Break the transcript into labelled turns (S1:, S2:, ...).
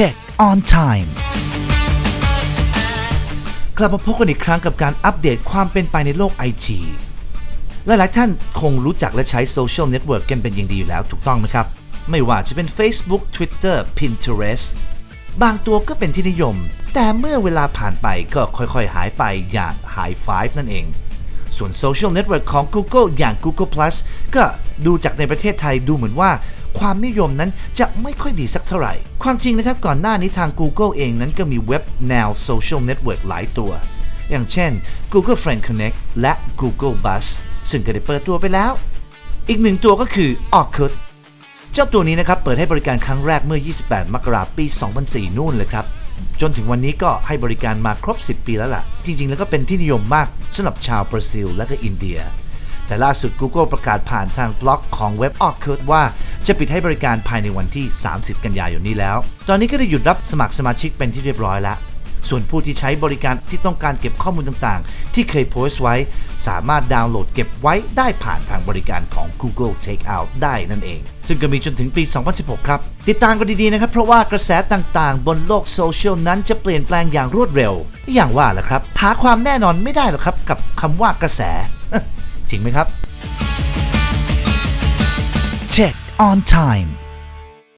S1: Check on Time กลับมาพบกันอีกครั้งกับการอัปเดตความเป็นไปในโลกไอทีหลายๆท่านคงรู้จักและใช้โซเชียลเน็ตเวิร์กกันเป็นอย่างดีอยู่แล้วถูกต้องไหมครับ ไม่ว่าจะเป็น Facebook Twitter Pinterest บางตัวก็เป็นที่นิยม แต่เมื่อเวลาผ่านไปก็ค่อยๆ หายไปอย่าง High Five นั่นเอง ส่วนโซเชียลเน็ตเวิร์กของ Google อย่าง Google Plus ก็ดูจากในประเทศไทยดูเหมือนว่า ความนิยมนั้นจะไม่ค่อยดีสักเท่าไหร่ ความจริงนะครับก่อนหน้านี้ทาง Google เองนั้นก็มีเว็บแนวโซเชียลเน็ตเวิร์กหลายตัว อย่างเช่น Google Friend Connect และ Google Buzz ซึ่งก็ได้เปิดตัวไปแล้ว อีกหนึ่งตัวก็คือ Orkut เจ้าตัวนี้นะครับเปิดให้บริการครั้งแรกเมื่อ 28 มกราคมปี 2004 นู่นเลยครับจนถึงวันนี้ก็ให้บริการมาครบ 10 ปีแล้วล่ะ จริงๆ แล้วก็เป็นที่นิยมมากสำหรับชาวบราซิลและก็อินเดีย แต่ล่าสุด Google ประกาศผ่านทางบล็อกของเว็บ Orkut ว่าจะปิดให้บริการภายในวันที่ 30 กันยายนนี้แล้ว ตอนนี้ก็ได้หยุดรับสมัครสมาชิกเป็นที่เรียบร้อยแล้ว ส่วนผู้ที่ใช้บริการที่ต้องการเก็บข้อมูลต่างๆ ที่เคยโพสต์ไว้ สามารถดาวน์โหลดเก็บไว้ได้ผ่านทางบริการของ Google Takeout ได้นั่นเอง ซึ่งก็มีจนถึงปี 2016 ครับ ติดตามกันดีๆนะครับ เพราะว่ากระแสต่างๆ บนโลกโซเชียลนั้นจะเปลี่ยนแปลงอย่างรวดเร็ว อย่างว่าแหละครับ หาความแน่นอนไม่ได้หรอกครับกับคำว่ากระแส จริงไหมครับ Check on time